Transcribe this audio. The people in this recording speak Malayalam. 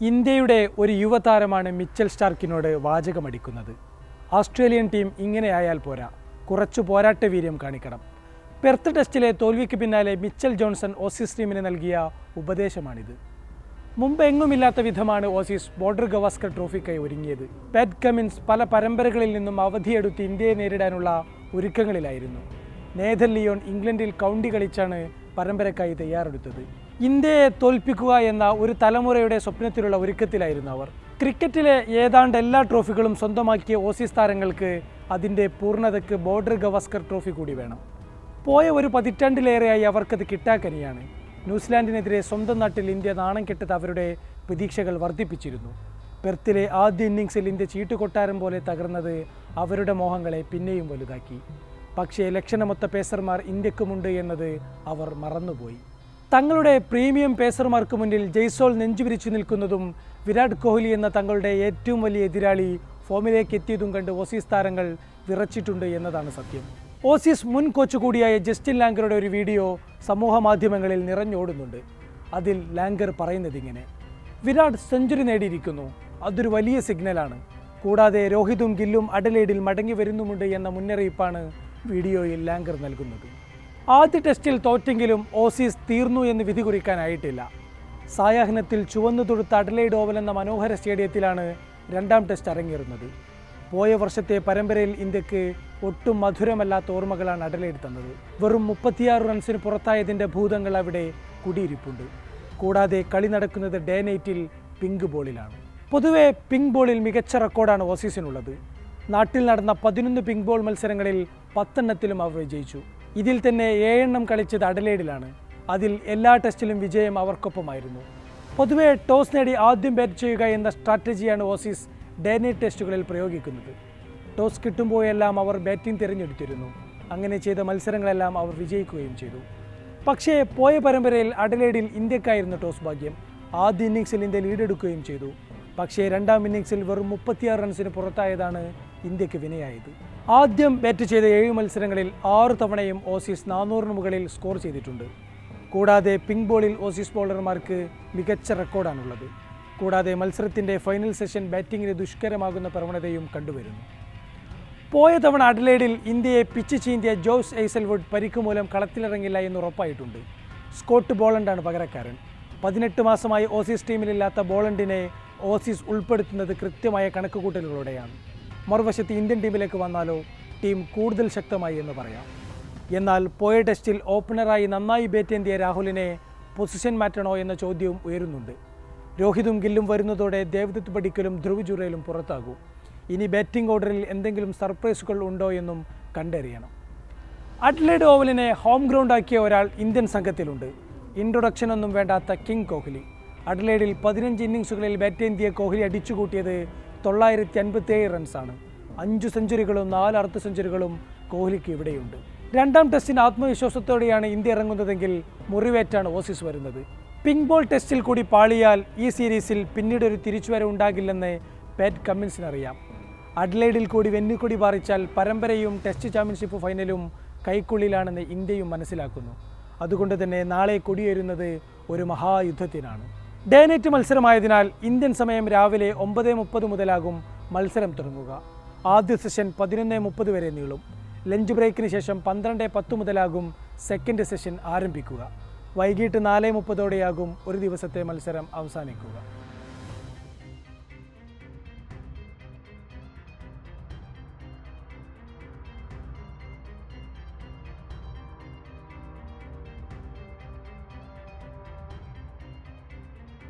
ഇന്ത്യയുടെ ഒരു യുവതാരമാണ് മിച്ചൽ സ്റ്റാർക്കിനോട് വാചകമടിക്കുന്നത്. ഓസ്ട്രേലിയൻ ടീം ഇങ്ങനെയായാൽ പോരാ. കുറച്ചു പോരാട്ട വീര്യം കാണിക്കണം. പെർത്ത് ടെസ്റ്റിലെ തോൽവിക്ക് പിന്നാലെ മിച്ചൽ ജോൺസൺ ഓസീസ് ടീമിന് നൽകിയ ഉപദേശമാണിത്. മുമ്പ് എങ്ങുമില്ലാത്ത വിധമാണ് ഓസീസ് ബോർഡർ ഗവാസ്കർ ട്രോഫിക്കായി ഒരുങ്ങിയത്. പെറ്റ് കമിൻസ് പല പരമ്പരകളിൽ നിന്നും അവധിയെടുത്ത് ഇന്ത്യയെ നേരിടാനുള്ള ഒരുക്കങ്ങളിലായിരുന്നു. നേതർ ലിയോൺ ഇംഗ്ലണ്ടിൽ കൗണ്ടി കളിച്ചാണ് പരമ്പരക്കായി തയ്യാറെടുത്തത്. ഇന്ത്യയെ തോൽപ്പിക്കുക എന്ന ഒരു തലമുറയുടെ സ്വപ്നത്തിലുള്ള ഒരുക്കത്തിലായിരുന്നു അവർ. ക്രിക്കറ്റിലെ ഏതാണ്ട് എല്ലാ ട്രോഫികളും സ്വന്തമാക്കിയ ഓസീസ് താരങ്ങൾക്ക് അതിന്റെ പൂർണതയ്ക്ക് ബോർഡർ ഗവാസ്കർ ട്രോഫി കൂടി വേണം. പോയ ഒരു പതിറ്റാണ്ടിലേറെയായി അവർക്കത് കിട്ടാക്കനിയാണ് ന്യൂസിലാൻഡിനെതിരെ സ്വന്തം നാട്ടിൽ ഇന്ത്യ നാണം കെട്ടത് അവരുടെ പ്രതീക്ഷകൾ വർദ്ധിപ്പിച്ചിരുന്നു. പെർത്തിലെ ആദ്യ ഇന്നിങ്സിൽ ഇന്ത്യ ചീട്ടുകൊട്ടാരം പോലെ തകർന്നത് അവരുടെ മോഹങ്ങളെ പിന്നെയും വലുതാക്കി. പക്ഷേ ലക്ഷണമൊത്ത പേസർമാർ ഇന്ത്യക്കുമുണ്ട് എന്നത് അവർ മറന്നുപോയി. തങ്ങളുടെ പ്രീമിയം പേസർമാർക്ക് മുന്നിൽ ജയ്സോൾ നെഞ്ചുവിരിച്ചു നിൽക്കുന്നതും വിരാട് കോഹ്ലി എന്ന തങ്ങളുടെ ഏറ്റവും വലിയ എതിരാളി ഫോമിലേക്ക് എത്തിയതും കണ്ട് ഓസീസ് താരങ്ങൾ വിറച്ചിട്ടുണ്ട് എന്നതാണ് സത്യം. ഓസീസ് മുൻ കോച്ച് കൂടിയായ ജസ്റ്റിൻ ലാങ്കറുടെ ഒരു വീഡിയോ സമൂഹ മാധ്യമങ്ങളിൽ നിറഞ്ഞോടുന്നുണ്ട്. അതിൽ ലാങ്കർ പറയുന്നത് ഇങ്ങനെ വിരാട് സെഞ്ചുറി നേടിയിരിക്കുന്നു. അതൊരു വലിയ സിഗ്നലാണ്. കൂടാതെ രോഹിതും ഗില്ലും അഡലേഡിൽ മടങ്ങി വരുന്നുമുണ്ട് എന്ന മുന്നറിയിപ്പാണ് വീഡിയോയിൽ ലാങ്കർ നൽകുന്നത്. ആദ്യ ടെസ്റ്റിൽ തോറ്റെങ്കിലും ഓസീസ് തീർന്നു എന്ന് വിധി കുറിക്കാനായിട്ടില്ല. സായാഹ്നത്തിൽ ചുവന്നു തൊടുത്ത അഡലൈഡ് ഓവൽ എന്ന മനോഹര സ്റ്റേഡിയത്തിലാണ് രണ്ടാം ടെസ്റ്റ് അരങ്ങേറുന്നത്. പോയ വർഷത്തെ പരമ്പരയിൽ ഇന്ത്യയ്ക്ക് ഒട്ടും മധുരമല്ലാത്ത ഓർമ്മകളാണ് അഡലൈഡ് തന്നത്. വെറും മുപ്പത്തിയാറ് റൺസിന് പുറത്തായതിന്റെ ഭൂതങ്ങൾ അവിടെ കുടിയിരിപ്പുണ്ട്. കൂടാതെ കളി നടക്കുന്നത് ഡേ നൈറ്റിൽ പിങ്ക് ബോളിലാണ്. പൊതുവെ പിങ്ക് ബോളിൽ മികച്ച റെക്കോർഡാണ് ഓസീസിനുള്ളത്. നാട്ടിൽ നടന്ന പതിനൊന്ന് പിങ്ക് ബോൾ മത്സരങ്ങളിൽ പത്തെണ്ണത്തിലും അവർ വിജയിച്ചു. ഇതിൽ തന്നെ ഏഴെണ്ണം കളിച്ചത് അഡലേഡിലാണ്. അതിൽ എല്ലാ ടെസ്റ്റിലും വിജയം അവർക്കൊപ്പമായിരുന്നു. പൊതുവെ ടോസ് നേടി ആദ്യം ബാറ്റ് ചെയ്യുക എന്ന സ്ട്രാറ്റജിയാണ് ഓസീസ് ഡേ നൈറ്റ് ടെസ്റ്റുകളിൽ പ്രയോഗിക്കുന്നത്. ടോസ് കിട്ടുമ്പോഴെല്ലാം അവർ ബാറ്റിംഗ് തിരഞ്ഞെടുത്തിരുന്നു. അങ്ങനെ ചെയ്ത മത്സരങ്ങളെല്ലാം അവർ വിജയിക്കുകയും ചെയ്തു. പക്ഷേ പോയ പരമ്പരയിൽ അഡലേഡിൽ ഇന്ത്യക്കായിരുന്നു ടോസ് ഭാഗ്യം. ആദ്യ ഇന്നിങ്സിൽ ഇന്ത്യ ലീഡെടുക്കുകയും ചെയ്തു. പക്ഷേ രണ്ടാം ഇന്നിങ്സിൽ വെറും മുപ്പത്തിയാറ് റൺസിന് പുറത്തായതാണ് ഇന്ത്യയ്ക്ക് വിനയായത്. ആദ്യം ബാറ്റ് ചെയ്ത ഏഴ് മത്സരങ്ങളിൽ ആറ് തവണയും ഓസീസ് നാനൂറിന് മുകളിൽ സ്കോർ ചെയ്തിട്ടുണ്ട്. കൂടാതെ പിങ്ക് ബോളിൽ ഓസീസ് ബോളർമാർക്ക് മികച്ച റെക്കോർഡാണുള്ളത്. കൂടാതെ മത്സരത്തിന്റെ ഫൈനൽ സെഷൻ ബാറ്റിങ്ങിന് ദുഷ്കരമാകുന്ന പ്രവണതയും കണ്ടുവരുന്നു. പോയ തവണ അഡലേഡിൽ ഇന്ത്യയെ പിച്ച് ചീന്തിയ ജോസ് ഐസൽവുഡ് പരിക്ക് മൂലം കളത്തിലിറങ്ങില്ല എന്ന് ഉറപ്പായിട്ടുണ്ട്. സ്കോട്ട് ബോളണ്ടാണ് പകരക്കാരൻ. പതിനെട്ട് മാസമായി ഓസീസ് ടീമിലില്ലാത്ത ബോളണ്ടിനെ ഓസീസ് ഉൾപ്പെടുത്തുന്നത് കൃത്യമായ കണക്കുകൂട്ടലുകളോടെയാണ്. മറുവശത്ത് ഇന്ത്യൻ ടീമിലേക്ക് വന്നാലോ ടീം കൂടുതൽ ശക്തമായി എന്ന് പറയാം. എന്നാൽ പോയ ടെസ്റ്റിൽ ഓപ്പണറായി നന്നായി ബാറ്റ് ചെയ്തിയ രാഹുലിനെ പൊസിഷൻ മാറ്റണോ എന്ന ചോദ്യവും ഉയരുന്നുണ്ട്. രോഹിതും ഗില്ലും വരുന്നതോടെ ദേവദത്ത് പടിക്കലും ധ്രുവ് ജുറയിലും പുറത്താകും. ഇനി ബാറ്റിംഗ് ഓർഡറിൽ എന്തെങ്കിലും സർപ്രൈസുകൾ ഉണ്ടോ എന്നും കണ്ടറിയണം. അഡ്ലേഡ് ഓവലിനെ ഹോം ഗ്രൗണ്ട് ആക്കിയ ഒരാൾ ഇന്ത്യൻ സംഘത്തിലുണ്ട്. ഇൻട്രൊഡക്ഷൻ ഒന്നും വേണ്ടാത്ത കിങ് കോഹ്ലി. അഡ്ലേഡിൽ പതിനഞ്ച് ഇന്നിങ്സുകളിൽ ബാറ്റ് ചെയ്തിയ കോഹ്ലി അടിച്ചുകൂട്ടിയത് തൊള്ളായിരത്തി അൻപത്തിയേഴ് റൺസാണ്. അഞ്ച് സെഞ്ചുറികളും നാല് അർദ്ധ സെഞ്ചുറികളും കോഹ്ലിക്ക് ഇവിടെയുണ്ട്. രണ്ടാം ടെസ്റ്റിന് ആത്മവിശ്വാസത്തോടെയാണ് ഇന്ത്യ ഇറങ്ങുന്നതെങ്കിൽ മുറിവേറ്റാണ് ഓസീസ് വരുന്നത്. പിങ്ക് ബോൾ ടെസ്റ്റിൽ കൂടി പാളിയാൽ ഈ സീരീസിൽ പിന്നീട് ഒരു തിരിച്ചുവരവ് ഉണ്ടാകില്ലെന്ന് പാറ്റ് കമ്മിൻസിനറിയാം അഡ്ലൈഡിൽ കൂടി വെന്നിക്കൊടി പാറിച്ചാൽ പരമ്പരയും ടെസ്റ്റ് ചാമ്പ്യൻഷിപ്പ് ഫൈനലും കൈക്കുള്ളിലാണെന്ന് ഇന്ത്യയും മനസ്സിലാക്കുന്നു. അതുകൊണ്ട് തന്നെ നാളെ കൊടിയേരുന്നത് ഒരു മഹായുദ്ധത്തിനാണ്. ഡേ നൈറ്റ് മത്സരമായതിനാൽ ഇന്ത്യൻ സമയം രാവിലെ ഒമ്പത് മുപ്പത് മുതലാകും മത്സരം തുടങ്ങുക. ആദ്യ സെഷൻ പതിനൊന്ന് മുപ്പത് വരെ നീളും. ലഞ്ച് ബ്രേക്കിന് ശേഷം പന്ത്രണ്ട് പത്ത് മുതലാകും സെക്കൻഡ് സെഷൻ ആരംഭിക്കുക. വൈകിട്ട് നാല് മുപ്പതോടെയാകും ഒരു ദിവസത്തെ മത്സരം അവസാനിക്കുക.